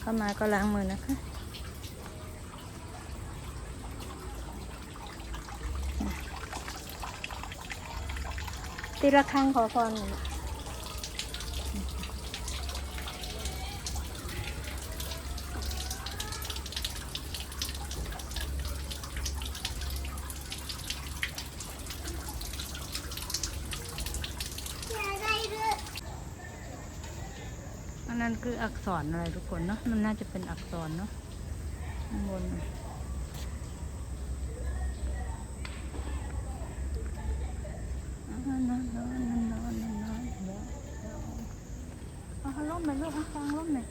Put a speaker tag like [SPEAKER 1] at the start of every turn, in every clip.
[SPEAKER 1] เข้ามาก็ล้างมือนะคะ ตีละครั้งขอพร น่อยอันนั้นคืออักษรอะไรทุกคนเนาะมันน่าจะเป็นอักษรเนาะข้างบนน่ะอ่านอนนอนนอนนอนนอนนอนเอาล่มไปลูกเอาฟังล่มหน่อย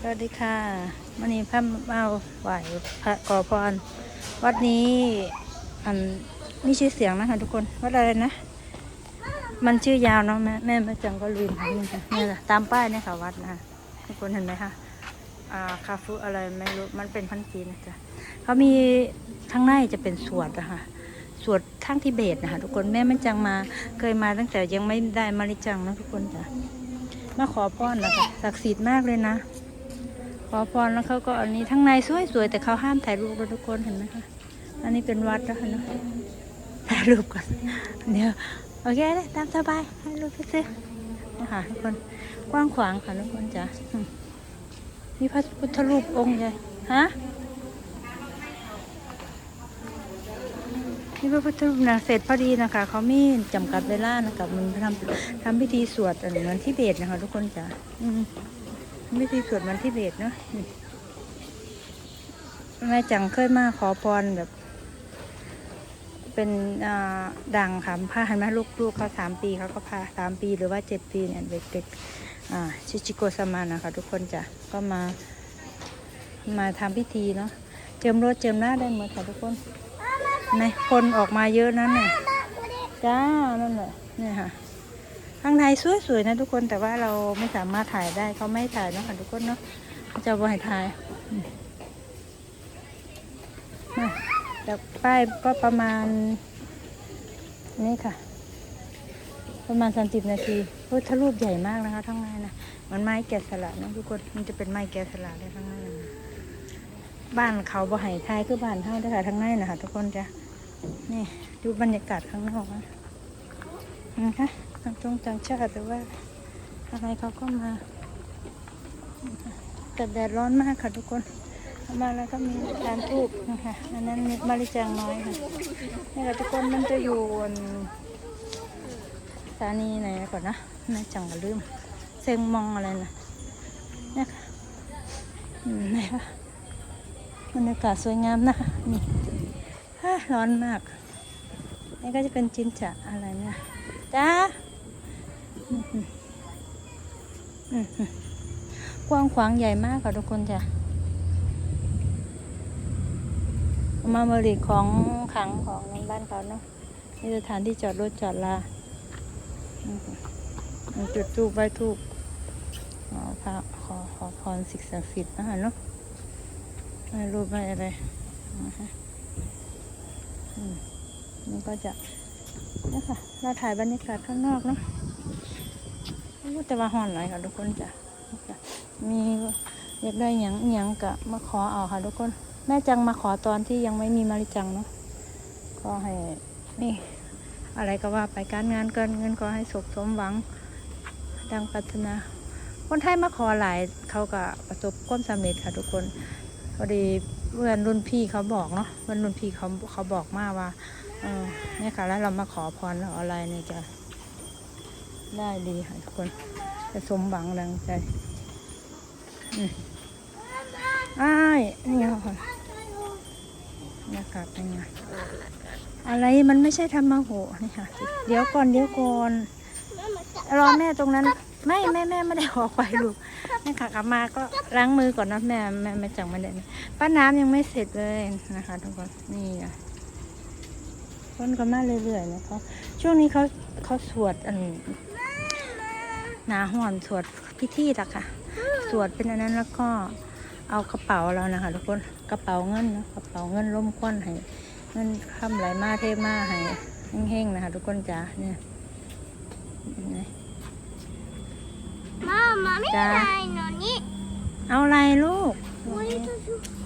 [SPEAKER 1] สวัสดีค่ะวันนี้พระมาไหวพระขอพรวัดนี้อันมีชื่อเสียงนะคะทุกคน วัดอะไรนะ มันชื่อยาวเนาะแม่แม่แม่จังก็ลืมค่ะนี่ค่ะนี่แหละตามป้ายเนี่ยค่ะวัดนะทุกคนเห็นไหมคะอ่าคาฟูอะไรไม่รู้มันเป็นพันจีนนะจ๊ะเขามีข้างในจะเป็นสวดนะคะสวดทั้งทิเบตนะคะทุกคนแม่แม่จังมาเคยมาตั้งแต่ยังไม่ได้มาริจังนะทุกคนจ้ะมาขอพรนะคะศักดิ์สิทธิ์มากเลยนะ ขอพรแล้วเขาก็อันนี้ทั้งในสวยๆแต่เขาห้ามถ่ายรูปด้วยทุกคนเห็นไหมคะอันนี้เป็นวัดนะคะนะถ่ายรูปก่อนเดี๋ยว โอเคเลยตามสบาย ให้ลูกไปซื้อนะคะทุกคนกว้างขวางค่ะทุกคนจ้ะมีพระพุทธรูปองค์ใหญ่ฮะนี่พระพุทธรูปนะเสร็จพอดีนะคะ เขาไม่จำกัดเวลานะคะมันทำทำพิธีสวดเหมือนที่เบสนะคะ ทุกคนจ้ะพิธีสวดเหมือนที่เบสเนาะแม่จังเคยมาขอพรแบบ เป็นอ่าดังค่ะพาหันมาลูกลูกเขาสามปีเขาก็พาสามปีหรือว่าเจ็ดปีเนี่ยเด็กๆชิชิโกสมานะคะทุกคนจ้ะก็มามาทำพิธีเนาะเจิมรถเจิมหน้าได้หมดค่ะทุกคนในคนออกมาเยอะนั่นเนี่ยจ้านั่นแหละเนี่ยค่ะข้างในสวยๆนะทุกคนแต่ว่าเราไม่สามารถถ่ายได้เขาไม่ถ่ายเนาะค่ะทุกคนเนาะจะบ่ให้ถ่ายอืมอะ จากป้ายก็ประมาณ นี่ค่ะ ประมาณสามสิบนาทีพุทธรูปใหญ่มากนะคะทั้างในนะมันไม้แกะสลักนะทุกคนมันจะเป็นไม้แกะสลักเลยทั้างในนะบ้านเขาบ่ไห่ไทยคือบ้านเท่าเด้ค่ะทั้างในนะคะทุกคนจ้ะนี่ดูบรรยากาศข้างนอกนะนะคะทางตรงต่างชาติว่าอะไรเขาก็มาแต่แดดร้อนมากค่ะทุกคน มาแล้วก็มีร้านทูบนะคะอันนั้นมาริจังน้อยค่ะนี่ค่ะทุกคนมันจะอยู่บนสถานีไหนก่อนนะแม่จังก็ลืมเซงมองอะไรนะนี่ค่ะอืมนี่ค่ะบรรยากาศสวยงามนะคะนี่ร้อนมาก นี่ก็จะเป็นจินจะอะไรเนี่ยจ้าอืมอืมกว้างขวางใหญ่มากค่ะทุกคนจ้ะ มาบริของขังของในบ้านเขาเนาะนี่สถานที่จอดรถจอดลาจุดทูบไหว้ทูบขอพระขอขอพรสิ่งศักดิ์สิทธิ์นะคะเนาะไม่รูปไม่อะไรนี่ก็จะนี่ค่ะ เราถ่ายบรรยากาศข้างนอกเนาะโอ้แต่ว่าห่อนหน่อยค่ะทุกคนจะจ้ะมีอยากได้หยังหยังกะมาขอเอาค่ะทุกคน แม่จังมาขอตอนที่ยังไม่มีมาริจังเนาะก็ให้นี่ อะไรก็ว่าไปการงานเกินเงินก็ให้สุขสมหวัง ดังปรารถนา คนไทยมาขอหลายเขาก็ประสบความสำเร็จค่ะทุกคนพอดีเพื่อนรุ่นพี่เขาบอกเนาะเพื่อนรุ่นพี่เขาเขาบอกมาว่าเออเนี่ยค่ะแล้วเรามาขอพรแล้วอะไรเนี่ยจะได้ดีค่ะทุกคนจะสมหวังดังใจ อืม อ้ายนี่ไงค่ะนะครับเป็นไงอะไรมันไม่ใช่ธรรมโหนี่ค่ะ เดี๋ยวก่อนเดี๋ยวก่อนรอแม่ตรงนั้น ไม่แม่แม่ไม่ได้ออกไปลูกแม่ค่ะกลับมาก็ล้างมือก่อนนะแม่แม่แม่จังไม่ได้ป้าน้ำยังไม่เสร็จเลยนะคะทุกคนนี่อะคนก็มาเรื่อยๆนะคะช่วงนี้เขาเขาสวดอันหนาห่อนสวดพิธีละค่ะ สวดเป็นอันนั้นแล้วก็ เอากระเป๋าเรานะคะ ทุกคนกระเป๋าเงินนะกระเป๋าเงินร่มควันให้เงินค่ำไหลมาเทมาให้เฮงๆนะคะ ทุกคนจ้าเนี่ยเห็นไหม
[SPEAKER 2] Mama,
[SPEAKER 1] จ้า
[SPEAKER 2] ไม่ได้นอนนี้
[SPEAKER 1] เอาอะไรลูก
[SPEAKER 2] วันนี้จะชุบ